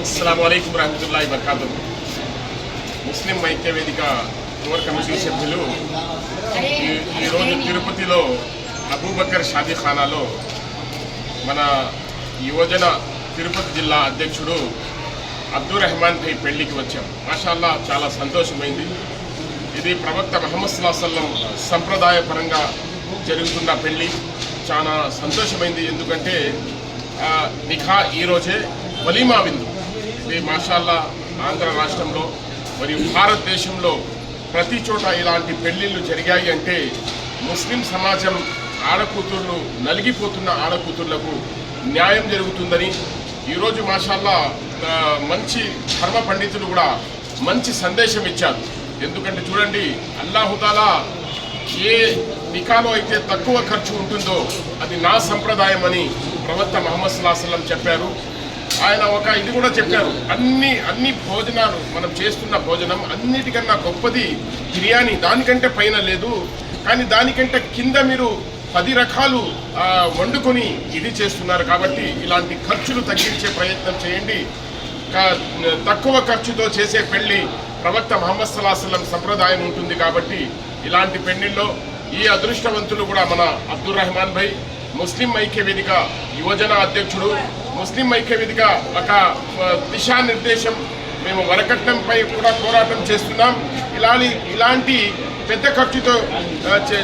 అస్సలం అయికం వరహమతుల్లాhi వబర్కాతు ముస్లిం ఐక్య వేదిక కోర్ కమిటీ సభ్యులు ఈ- ఈరోజు తిరుపతిలో అబూబకర్ షాదీఖానాలో మన యువజన తిరుపతి జిల్లా అధ్యక్షుడు అబ్దుల్ రెహమాన్ భాయ్ పెళ్ళికి వచ్చాం. మాషాల్లా చాలా సంతోషమైంది. ఇది ప్రవక్త మహమ్మద్ సుల్లాసల్లం సంప్రదాయపరంగా జరుగుతున్న పెళ్ళి. చాలా సంతోషమైంది. ఎందుకంటే నిఖా ఈరోజే వలీమా విందు. ఇది మాషాల్లా ఆంధ్ర రాష్ట్రంలో మరియు భారతదేశంలో ప్రతి చోట ఇలాంటి పెళ్ళిళ్ళు జరిగాయి అంటే ముస్లిం సమాజం ఆడకూతుర్లు నలిగిపోతున్న ఆడకూతుర్లకు న్యాయం జరుగుతుందని ఈరోజు మాషాల్లా మంచి ధర్మ పండితులు కూడా మంచి సందేశం ఇచ్చారు. ఎందుకంటే చూడండి అల్లాహుతాలా ఏ నికాలో అయితే తక్కువ ఖర్చు ఉంటుందో అది నా సంప్రదాయం అని ప్రవక్త మహమ్మద్ సుల్లాహం చెప్పారు. ఆయన ఒక ఇది కూడా చెప్పారు. అన్ని అన్ని భోజనాలు మనం చేస్తున్న భోజనం అన్నిటికన్నా గొప్పది బిర్యానీ. దానికంటే పైన లేదు. కానీ దానికంటే కింద మీరు పది రకాలు వండుకొని ఇది చేస్తున్నారు కాబట్టి ఇలాంటి ఖర్చులు తగ్గించే ప్రయత్నం చేయండి. తక్కువ ఖర్చుతో చేసే పెళ్ళి ప్రవక్త మహమ్మద్ సల్లాహం సంప్రదాయం ఉంటుంది కాబట్టి ఇలాంటి పెళ్ళిల్లో ఈ అదృష్టవంతులు కూడా మన అబ్దుల్ రెహమాన్ భాయ్ ముస్లిం ఐక్య వేదిక యువజన అధ్యక్షుడు. ముస్లిం ఐక్య వేదిక ఒక దిశానిర్దేశం మేము వరకట్నంపై కూడా పోరాటం చేస్తున్నాం. ఇలాంటి ఇలాంటి పెద్ద ఖర్చుతో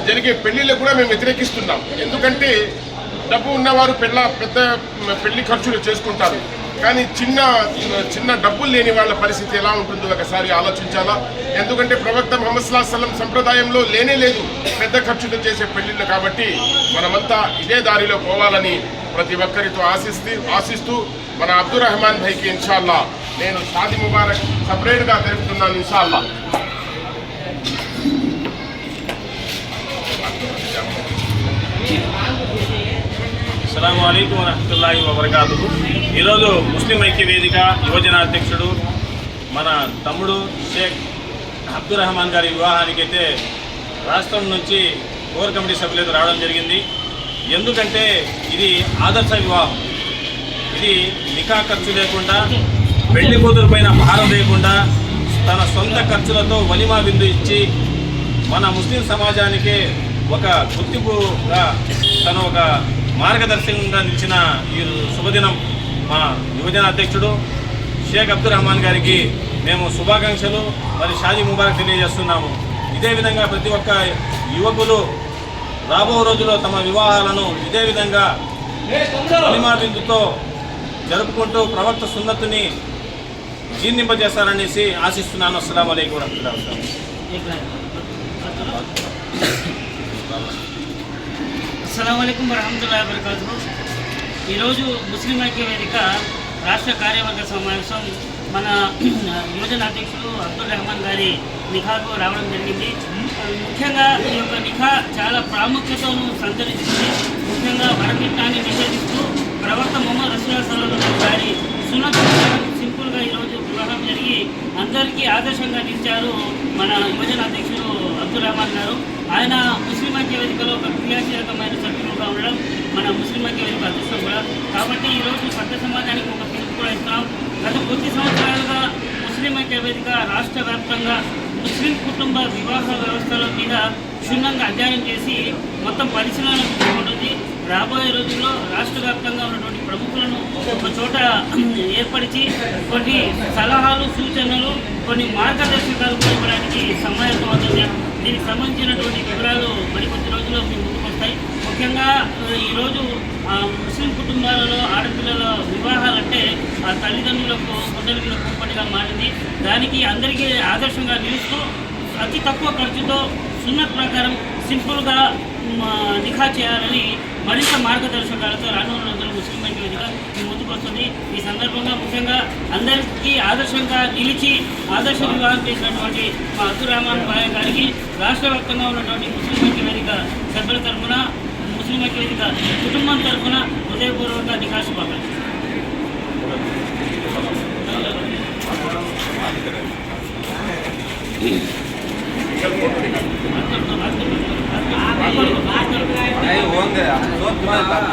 జరిగే పెళ్ళిళ్ళకు కూడా మేము వ్యతిరేకిస్తున్నాం. ఎందుకంటే డబ్బు ఉన్నవారు పెళ్ళ పెద్ద పెళ్ళి ఖర్చులు చేసుకుంటారు. కానీ చిన్న చిన్న డబ్బులు లేని వాళ్ళ పరిస్థితి ఎలా ఉంటుందో ఒకసారి ఆలోచించాలా? ఎందుకంటే ప్రవక్త మహమ్మద్ సల్లాహం సంప్రదాయంలో లేనే లేదు పెద్ద ఖర్చుతో చేసే పెళ్ళిళ్ళు కాబట్టి మనమంతా ఇదే దారిలో పోవాలని ప్రతి ఒక్కరితో ఆశిస్తూ ఆశిస్తూ మన అబ్దుల్ రహమాన్ భాయ్కి ఇన్షాల్లా నేను షాది ముబారక్ సపరేట్గా తెలుపుతున్నాను ఇన్షాల్లా. అస్సలం అయికు వరహతుల్లాహి వబర్కాతు ఈరోజు ముస్లిం ఐక్య వేదిక యువజన అధ్యక్షుడు మన తమ్ముడు షేక్ అబ్దుల్ రహమాన్ గారి వివాహానికైతే రాష్ట్రం నుంచి కోర్ కమిటీ సభ్యులైతే రావడం జరిగింది. ఎందుకంటే ఇది ఆదర్శ వివాహం. ఇది నికా ఖర్చు లేకుండా పెళ్ళి కూతురు పైన భారం లేకుండా తన సొంత ఖర్చులతో వలిమా విందు ఇచ్చి మన ముస్లిం సమాజానికి ఒక గుర్తింపుగా తన ఒక మార్గదర్శకంగా నిలిచిన ఈ శుభదినం మా యువజన అధ్యక్షుడు షేక్ అబ్దుల్ రహమాన్ గారికి మేము శుభాకాంక్షలు మరి షాజీ ముబారక్ తెలియజేస్తున్నాము. ఇదే విధంగా ప్రతి ఒక్క యువకులు రాబో రోజుల్లో తమ వివాహాలను ఇదే విధంగా వలిమా జరుపుకుంటూ ప్రవక్త సున్నతిని జీర్ణింపజేస్తారనేసి ఆశిస్తున్నాను. అస్సలం అయికం అస్సలం వరహమతుల్లా వరకాతు ఈరోజు ముస్లిం ఐక్య వేదిక రాష్ట్ర కార్యవర్గ సమావేశం మన యువజన అధ్యక్షుడు అబ్దుల్ రెహమాన్ గారి నిఖాకు రావడం జరిగింది. ముఖ్యంగా ఈ యొక్క నిఖా చాలా ప్రాముఖ్యతను సంతరించింది. ముఖ్యంగా వరమిట్టాన్ని నిషేధిస్తూ ప్రవర్త మొహమ్మద్ రసూల్ సల్లాహు గారి సున్నత సింపుల్గా ఈరోజు వివాహం జరిగి అందరికీ ఆదర్శంగా నిలిచారు మన యువజన అధ్యక్షుడు అబ్దుల్ రహమాన్ గారు ఆయన ముస్లిం ఐక్య వేదికలో ఒక క్రియాశీలకమైన సభ్యులుగా ఉండడం మన ముస్లిం ఐక్య వేదిక అదృష్టం కూడా. కాబట్టి ఈరోజు సభ్య సమాజానికి ఒక పిలుపు కూడా ఇస్తున్నాం. గత కొద్ది సంవత్సరాలుగా ముస్లిం ఐక్య వేదిక రాష్ట్ర వ్యాప్తంగా ముస్లిం కుటుంబ వివాహ వ్యవస్థల మీద క్షుణ్ణంగా అధ్యయనం చేసి మొత్తం పరిశీలన తీసుకుంటుంది రాబోయే రోజుల్లో రాష్ట్ర వ్యాప్తంగా ఉన్నటువంటి ప్రముఖులను ఒక చోట ఏర్పరిచి కొన్ని సలహాలు సూచనలు కొన్ని మార్గదర్శకాలు కూడా ఇవ్వడానికి సమాయత్తమవుతుంది దీనికి సంబంధించినటువంటి వివరాలు మరికొద్ది రోజుల్లో మీ ముందుకు వస్తాయి. ముఖ్యంగా ఈరోజు ఆ, ముస్లిం కుటుంబాలలో ఆడపిల్లల వివాహాలంటే ఆ తల్లిదండ్రులకు కొండలకు కుంపటిగా మారింది. దానికి అందరికీ ఆదర్శంగా నిలుస్తూ అతి తక్కువ ఖర్చుతో సున్నత్ ప్రకారం సింపుల్గా నిఖా చేయాలని మరింత మార్గదర్శకాలతో రానున్న రోజులు ముస్లిం ఐక్య వేదిక మీ ముందుకు వస్తుంది ఈ సందర్భంగా ముఖ్యంగా అందరికీ ఆదర్శంగా నిలిచి ఆదర్శ వివాహం చేసినటువంటి మా అబ్దుల్ రహమాన్ భాయ్ గారికి రాష్ట్ర వ్యాప్తంగా ఉన్నటువంటి ముస్లిం ఐక్య వేదిక సభ్యుల తరఫున ముస్లిం ఐక్య వేదిక కుటుంబం తరఫున హృదయపూర్వక నిఖా శుభాకాంక్షలు नहीं होंगे हम लोग तुम्हारे बात